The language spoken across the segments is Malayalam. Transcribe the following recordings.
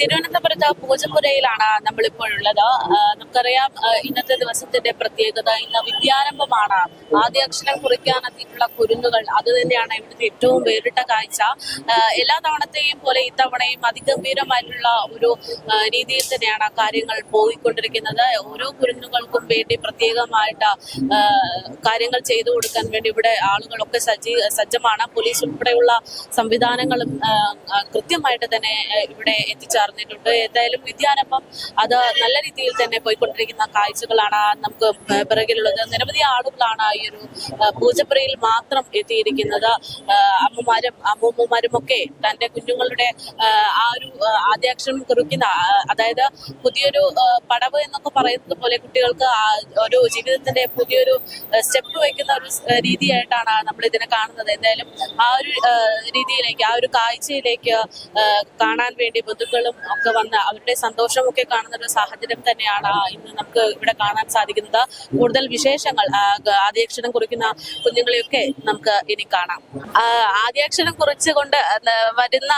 തിരുവനന്തപുരത്ത് പൂജപ്പുരയിലാണ് നമ്മളിപ്പോഴുള്ളത്. നമുക്കറിയാം ഇന്നത്തെ ദിവസത്തിന്റെ പ്രത്യേകത ഇന്ന് വിദ്യാരംഭമാണ്. ആദ്യ അക്ഷരം കുറിക്കാനെത്തിയിട്ടുള്ള കുരുന്നുകൾ. അത് തന്നെയാണ് ഇവിടുത്തെ ഏറ്റവും വേറിട്ട കാഴ്ച. എല്ലാ തവണത്തെയും പോലെ ഇത്തവണയും അതിഗംഭീരമായിട്ടുള്ള ഒരു രീതിയിൽ തന്നെയാണ് കാര്യങ്ങൾ പോയിക്കൊണ്ടിരിക്കുന്നത്. ഓരോ കുരുന്നുകൾക്കും വേണ്ടി പ്രത്യേകമായിട്ട് കാര്യങ്ങൾ ചെയ്തു കൊടുക്കാൻ വേണ്ടി ഇവിടെ ആളുകളൊക്കെ സജ്ജീ സജ്ജമാണ്. പോലീസ് ഉൾപ്പെടെയുള്ള സംവിധാനങ്ങളും കൃത്യമായിട്ട് തന്നെ ഇവിടെ ഇവിടെ എത്തിച്ചേർന്നിട്ടുണ്ട് എന്തായാലും വിദ്യാരംഭം അത് നല്ല രീതിയിൽ തന്നെ പോയിക്കൊണ്ടിരിക്കുന്ന കാഴ്ചകളാണ് നമുക്ക് പിറകിലുള്ളത്. നിരവധി ആളുകളാണ് ഈ ഒരു പൂജപ്പുരയിൽ മാത്രം എത്തിയിരിക്കുന്നത്. അമ്മമാരും അമ്മൂമ്മമാരും ഒക്കെ തന്റെ കുഞ്ഞുങ്ങളുടെ ആ, ഒരു ആദ്യാക്ഷരം കുറിക്കുന്ന അതായത് പുതിയൊരു പടവ് എന്നൊക്കെ പറയുന്നത് പോലെ കുട്ടികൾക്ക് ഒരു ജീവിതത്തിന്റെ പുതിയൊരു സ്റ്റെപ്പ് വയ്ക്കുന്ന ഒരു രീതിയായിട്ടാണ് നമ്മൾ ഇതിനെ കാണുന്നത്. എന്തായാലും ആ ഒരു രീതിയിലേക്ക് ആ ഒരു കാഴ്ചയിലേക്ക് കാണാൻ വേണ്ടി ബന്ധുക്കളും ഒക്കെ വന്ന് അവരുടെ സന്തോഷമൊക്കെ കാണുന്ന ഒരു സാഹചര്യം തന്നെയാണ് ഇന്ന് നമുക്ക് ഇവിടെ കാണാൻ സാധിക്കുന്നത്. കൂടുതൽ വിശേഷങ്ങൾ ആദ്യാക്ഷരം കുറിക്കുന്ന കുഞ്ഞുങ്ങളെയൊക്കെ നമുക്ക് ഇനി കാണാം. ആദ്യാക്ഷരം കുറിച്ചുകൊണ്ട് വരുന്ന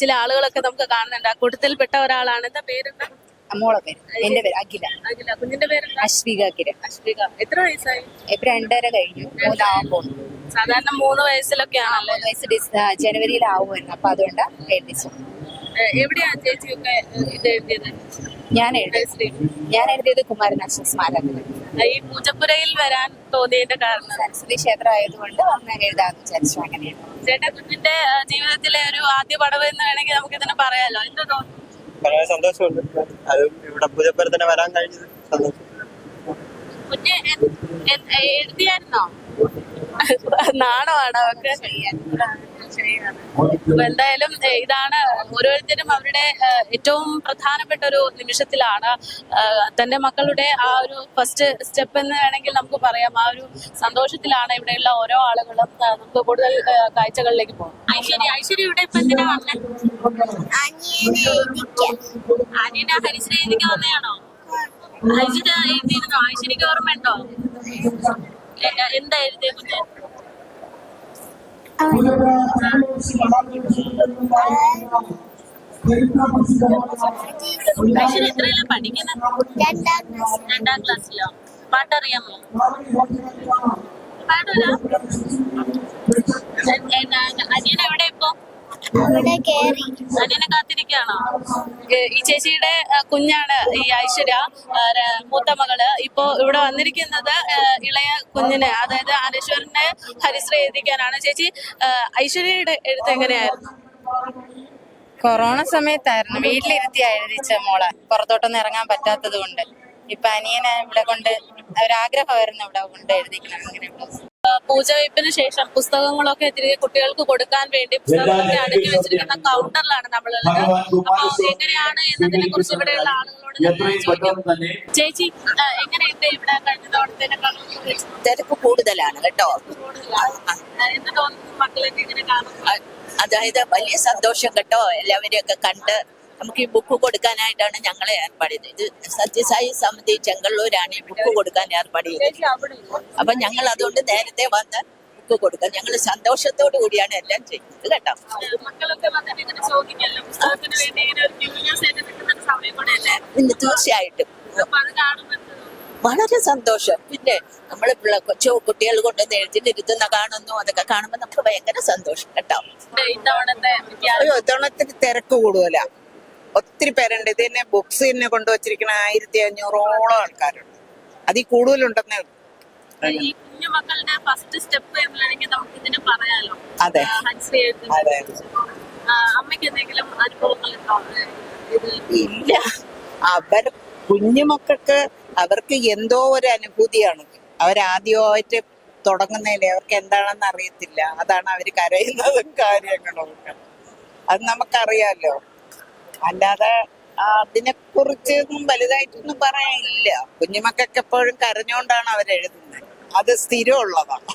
ചില ആളുകളൊക്കെ നമുക്ക് കാണുന്നുണ്ട്. കൂട്ടത്തിൽ പെട്ട ഒരാളാണ്. എന്താ പേരെന്താ? മോളെ പേര് എന്റെ പേര് അഖില. അഖില. കുഞ്ഞിന്റെ പേര് അശ്വിക അഖില. അശ്വിക. എത്ര വയസ്സായി? ഇപ്പൊ രണ്ടര കഴിഞ്ഞു. മൂന്നാവാൻ പോകുന്നു സാധാരണ മൂന്ന് വയസ്സിലൊക്കെയാണല്ലേ മൂന്ന് വയസ്സ് ജനുവരിയിലാവുമായിരുന്നു അപ്പൊ അതുകൊണ്ടാണ് എഴുതിച്ചു ഏഹ് എവിടെയാ ചേച്ചിയൊക്കെ ഇത് എഴുതിയത്? ഞാൻ എഴുതി. ഞാൻ എഴുതിയത് കുമാരനാശ സ്മാരകത്തിൽ ഈ പൂജപ്പുരയിൽ വരാൻ തോന്നിയതിന്റെ കാരണം? സരസ്വതി ക്ഷേത്രം ആയതുകൊണ്ട് വന്ന് എഴുതാന്ന് വിചാരിച്ചു അങ്ങനെയാണ്. ചേട്ടാ കുഞ്ഞിന്റെ ജീവിതത്തിലെ ഒരു ആദ്യ പടവ് എന്ന് വേണമെങ്കിൽ നമുക്ക് ഇതിനെ പറയാലോ. എന്ത് തോന്നുന്നു? വളരെ സന്തോഷമുണ്ട്. അത് ഇവിടെ പൂജപ്പുര വരാൻ കഴിഞ്ഞത് സന്തോഷം കുഞ്ഞ് എ- എ- ഒക്കെ? നാണമാണ് അവർക്ക് അപ്പൊ എന്തായാലും ഇതാണ് ഓരോരുത്തരും അവരുടെ ഏറ്റവും പ്രധാനപ്പെട്ട ഒരു നിമിഷത്തിലാണ് തന്റെ മക്കളുടെ ആ ഒരു ഫസ്റ്റ് സ്റ്റെപ്പ് എന്ന് വേണമെങ്കിൽ നമുക്ക് പറയാം. ആ ഒരു സന്തോഷത്തിലാണ് ഇവിടെയുള്ള ഓരോ ആളുകളും നമുക്ക് കൂടുതൽ കാഴ്ചകളിലേക്ക് പോകും. ഐശ്വര്യ ഐശ്വര്യ ഇവിടെ എന്തിനാ അനിയന ഹരിശ്രീതിക്ക് വന്നയാണോ? ഐശ്വര്യ എഴുതിയിരുന്നോ ഐശ്വര്യക്ക് ഓർമ്മയുണ്ടോ? എന്താ എഴുതിയ കുഞ്ഞ് രണ്ടാം ക്ലാസ്സിലോ? പാട്ടറിയാമോ? പാടില്ല അനിയൻ എവിടെ ഇപ്പൊ? അനിയനെ കാത്തിരിക്കുകയാണോ? ഈ ചേച്ചിയുടെ കുഞ്ഞാണ് ഈ ഐശ്വര്യ. മൂത്ത മകൾ. ഇപ്പോ ഇവിടെ വന്നിരിക്കുന്നത് ഇളയ കുഞ്ഞിന് അതായത് അനശ്വരനെ ഹരിശ്രീ എഴുതിക്കാനാണ്. ചേച്ചി ഐശ്വര്യയുടെ എഴുത്ത് എങ്ങനെയായിരുന്നു? കൊറോണ സമയത്തായിരുന്നു വീട്ടിലിരുത്തി എഴുതിച്ച മോളെ. പുറത്തോട്ടൊന്നും ഇറങ്ങാൻ പറ്റാത്തത് കൊണ്ട്. ഇപ്പൊ അനിയനെ ഇവിടെ കൊണ്ട് ഒരാഗ്രഹമായിരുന്നു ഇവിടെ കൊണ്ട് എഴുതിക്കണം. അങ്ങനെ പൂജവയ്പ്പിന് ശേഷം പുസ്തകങ്ങളൊക്കെ തിരികെ കുട്ടികൾക്ക് കൊടുക്കാൻ വേണ്ടി പുസ്തകങ്ങളൊക്കെ അടുക്കി വെച്ചിരിക്കുന്ന കൗണ്ടറിലാണ് നമ്മളുള്ളത്. അപ്പൊ എങ്ങനെയാണ് എന്നതിനെ കുറിച്ച് ഇവിടെയുള്ള ആളുകളോട് എത്രയും പെട്ടെന്ന് തന്നെ ചേച്ചി എങ്ങനെയുണ്ട് ഇവിടെ കഴിഞ്ഞ തവണത്തേക്കാളും തിരക്ക് കൂടുതലാണ് കേട്ടോ. എന്ത് തോന്നുന്നു? മക്കളൊക്കെ ഇങ്ങനെ കാണും അതായത് വലിയ സന്തോഷം കേട്ടോ. എല്ലാവരെയൊക്കെ കണ്ട് നമുക്ക് ഈ ബുക്ക് കൊടുക്കാനായിട്ടാണ് ഞങ്ങളെ ഏർപ്പാട് ചെയ്തത് ഇത് സത്യസായി സമിതി ചെങ്കള്ളൂരാണ് ഈ ബുക്ക് കൊടുക്കാൻ ഏർപ്പാട് ചെയ്തത് അപ്പൊ ഞങ്ങൾ അതുകൊണ്ട് നേരത്തെ വന്ന് ബുക്ക് കൊടുക്കാം ഞങ്ങൾ സന്തോഷത്തോടു കൂടിയാണ് എല്ലാം ചെയ്യുന്നത് കേട്ടോ. തീർച്ചയായിട്ടും? വളരെ സന്തോഷം. പിന്നെ നമ്മൾ കൊച്ചു കുട്ടികൾ കൊണ്ട് എഴുതിട്ടിരുത്തുന്ന കാണുന്നു അതൊക്കെ കാണുമ്പോൾ നമുക്ക് ഭയങ്കര സന്തോഷം കേട്ടോ. ഇത്തവണത്തെ തിരക്ക് കൂടുതലാ. ഒത്തിരി പേരുണ്ട്. ഇത് തന്നെ ബുക്സ് തന്നെ കൊണ്ടുവച്ചിരിക്കുന്ന ആയിരത്തി അഞ്ഞൂറോളം ആൾക്കാരുണ്ട്. അതിൽ കൂടുതലുണ്ടെന്നേ ഉള്ളൂ. ഈ കുഞ്ഞു മക്കളുടെ ഫസ്റ്റ് സ്റ്റെപ്പ് എന്നാണെങ്കിൽ നമുക്ക് ഇതിനെ പറയാലോ? അതെ. അതെ. ആ, അമ്മയ്ക്ക് എന്തെങ്കിലും അനുഭവങ്ങൾ ഇല്ല. അവർ കുഞ്ഞുമക്കൾക്ക് അവർക്ക് എന്തോ ഒരു അനുഭൂതിയാണ്. അവരാദ്യമായിട്ട് തുടങ്ങുന്നതിലെ അവർക്ക് എന്താണെന്ന് അറിയത്തില്ല. അതാണ് അവർ കരയുന്നതും കാര്യങ്ങളും അത് നമുക്കറിയാലോ. അല്ലാതെ അതിനെ കുറിച്ചൊന്നും വലുതായിട്ടൊന്നും പറയാനില്ല. കുഞ്ഞുമക്കൾക്ക് എപ്പോഴും കരഞ്ഞോണ്ടാണ് അവരെഴുതുന്നത്. അത് സ്ഥിരമുള്ളതാണ്.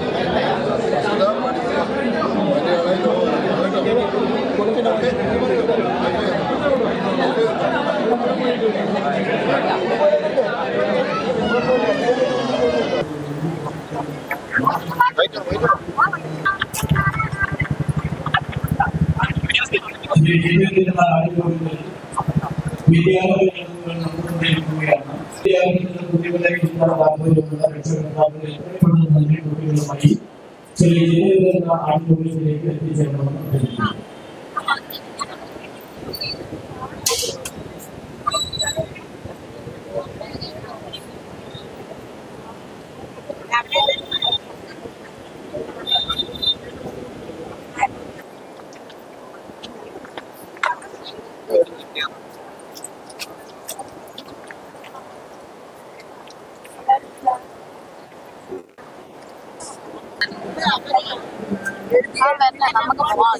ചെറിയ ചെറിയ ആളുകളിലേക്ക് എത്തിച്ചേരണമെന്ന് നമുക്ക് പോവാം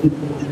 people in